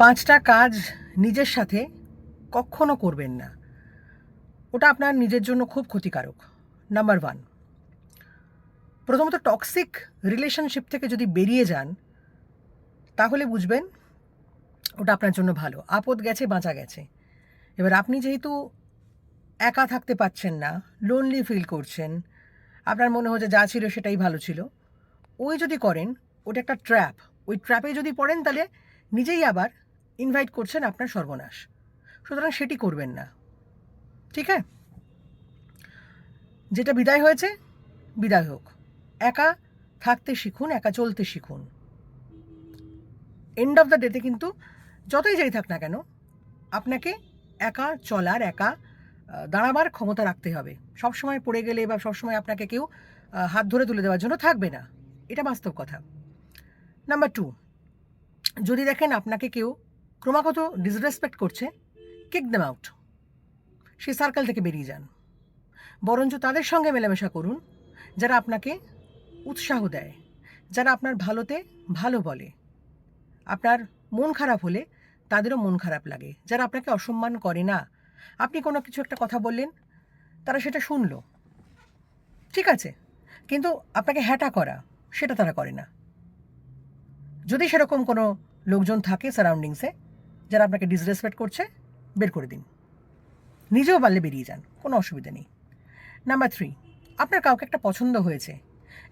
পাঁচটা কাজ নিজের সাথে কখনো করবেন না। ওটা আপনার নিজের জন্য খুব ক্ষতিকারক। নাম্বার ওয়ান প্রথমত টক্সিক রিলেশনশিপ থেকে যদি বেরিয়ে যান, তাহলে বুঝবেন ওটা আপনার জন্য ভালো। আপদ গেছে, বাঁচা গেছে। এবার আপনি যেহেতু একা থাকতে পাচ্ছেন না লোনলি ফিল করছেন, আপনার মনে হচ্ছে যা ছিল সেটাই ভালো ছিল, ওই যদি করেন, ওটা একটা ট্র্যাপ ওই ট্র্যাপে যদি পড়েন, তাহলে নিজেই আবার ইনভাইট করছেন আপনার সর্বনাশ। সুতরাং সেটি করবেন না। ঠিক আছে? যেটা বিদায় হয়েছে, বিদায় হোক। একা থাকতে শিখুন, একা চলতে শিখুন। এন্ড অফ দ্য ডেতে কিন্তু যতই যাই থাক না কেন, আপনাকে একা চলার, একা দাঁড়াবার ক্ষমতা রাখতে হবে। সবসময় পড়ে গেলে বা সবসময় আপনাকে কেউ হাত ধরে তুলে দেওয়ার জন্য থাকবে না। এটা বাস্তব কথা। নাম্বার টু যদি দেখেন আপনাকে কেউ ক্রমাগত ডিসরেসপেক্ট করছে কিক দেম আউট সেই সার্কেল থেকে বেরিয়ে যান। বরঞ্চ তাদের সঙ্গে মেলামেশা করুন, যারা আপনাকে উৎসাহ দেয়, যারা আপনার ভালোতে ভালো বলে। আপনার মন খারাপ হলে তাদেরও মন খারাপ লাগে, যারা আপনাকে অসম্মান করে না। আপনি কোনো কিছু একটা কথা বললেন, তারা সেটা শুনল। ঠিক আছে, কিন্তু আপনাকে হ্যাটা করা, সেটা তারা করে না। যদি সেরকম কোনো লোকজন থাকে সারাউন্ডিংসে যারা আপনাকে ডিসরেসপেক্ট করছে, বের করে দিন। নিজেও পারলে বেরিয়ে যান, কোনো অসুবিধা নেই। নাম্বার থ্রি আপনার কাউকে একটা পছন্দ হয়েছে।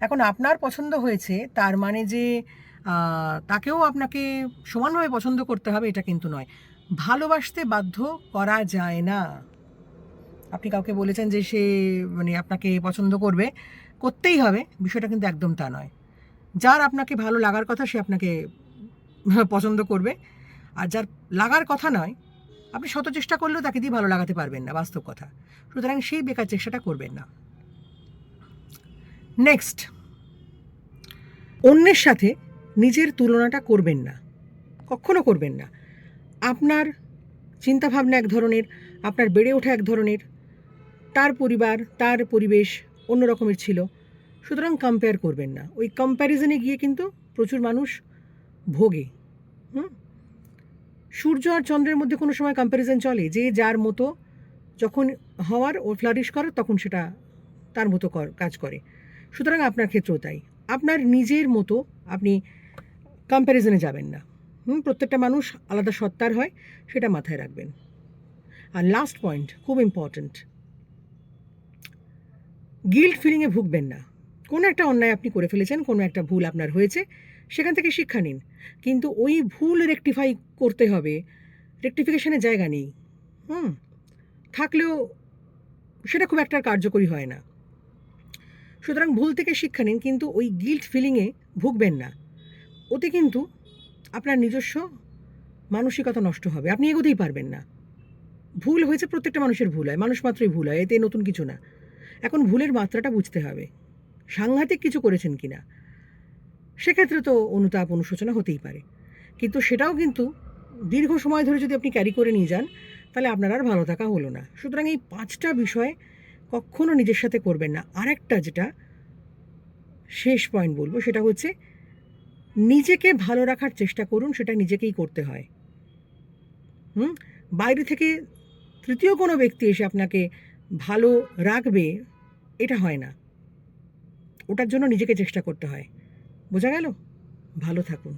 এখন আপনার পছন্দ হয়েছে, তার মানে যে তাকেও আপনাকে সমানভাবে পছন্দ করতে হবে, এটা কিন্তু নয়। ভালোবাসতে বাধ্য করা যায় না। আপনি কাউকে বলেছেন যে সে মানে আপনাকে পছন্দ করবে, করতেই হবে, বিষয়টা কিন্তু একদম তা নয়। যার আপনাকে ভালো লাগার কথা, সে আপনাকে পছন্দ করবে। আর যার লাগার কথা নয়, আপনি শত চেষ্টা করলেও তাকে দিয়ে ভালো লাগাতে পারবেন না, বাস্তব কথা। সুতরাং সেই বেকার চেষ্টাটা করবেন না। নেক্সট অন্যের সাথে নিজের তুলনাটা করবেন না, কখনো করবেন না। আপনার চিন্তাভাবনা এক ধরনের, আপনার বেড়ে ওঠা এক ধরনের, তার পরিবার, তার পরিবেশ অন্য রকমের ছিল। সুতরাং কম্পেয়ার করবেন না। ওই কম্প্যারিজনে গিয়ে কিন্তু প্রচুর মানুষ ভোগে, হুম? সূর্য আর চন্দ্রের মধ্যে কোনো সময় কম্প্যারিজন চলে। যে যার মতো যখন হওয়ার, ও ফ্লারিশ করে, তখন সেটা তার মতো কাজ করে। সুতরাং আপনার ক্ষেত্রেও তাই। আপনার নিজের মতো আপনি কম্প্যারিজনে যাবেন না। হুম, প্রত্যেকটা মানুষ আলাদা সত্তার হয়, সেটা মাথায় রাখবেন। আর লাস্ট পয়েন্ট খুব ইম্পর্ট্যান্ট গিল্ট ফিলিংয়ে ভুগবেন না। কোনো একটা অন্যায় আপনি করে ফেলেছেন, কোনো একটা ভুল আপনার হয়েছে সেখান থেকে শিক্ষা নিন। কিন্তু ওই ভুল রেকটিফাই করতে হবে। রেকটিফিকেশনের জায়গা নেই। হুম? থাকলেও সেটা খুব একটা কার্যকরী হয় না। সুতরাং ভুল থেকে শিক্ষা নিন, কিন্তু ওই গিল্ট ফিলিংয়ে ভুগবেন না। ওতে কিন্তু আপনার নিজস্ব মানসিকতা নষ্ট হবে। আপনি এগোতেই পারবেন না। ভুল হয়েছে প্রত্যেকটা মানুষের ভুল হয়। মানুষ মাত্রই ভুল হয়, এতে নতুন কিছু না। এখন ভুলের মাত্রাটা বুঝতে হবে। সাংঘাতিক কিছু করেছেন কি না সেক্ষেত্রে তো অনুতাপ অনুশোচনা হতেই পারে। কিন্তু সেটাও কিন্তু দীর্ঘ সময় ধরে যদি আপনি ক্যারি করে নিয়ে যান, তাহলে আপনার আর ভালো থাকা হলো না। সুতরাং এই পাঁচটা বিষয় কখনো নিজের সাথে করবেন না। আরেকটা যেটা শেষ পয়েন্ট বলব, সেটা হচ্ছে নিজেকে ভালো রাখার চেষ্টা করুন, সেটা নিজেকেই করতে হয়। হুম? বাইরে থেকে তৃতীয় কোনো ব্যক্তি এসে আপনাকে ভালো রাখবে, এটা হয় না। ওটার জন্য নিজেকে চেষ্টা করতে হয়। বোঝা গেল? ভালো থাকুন।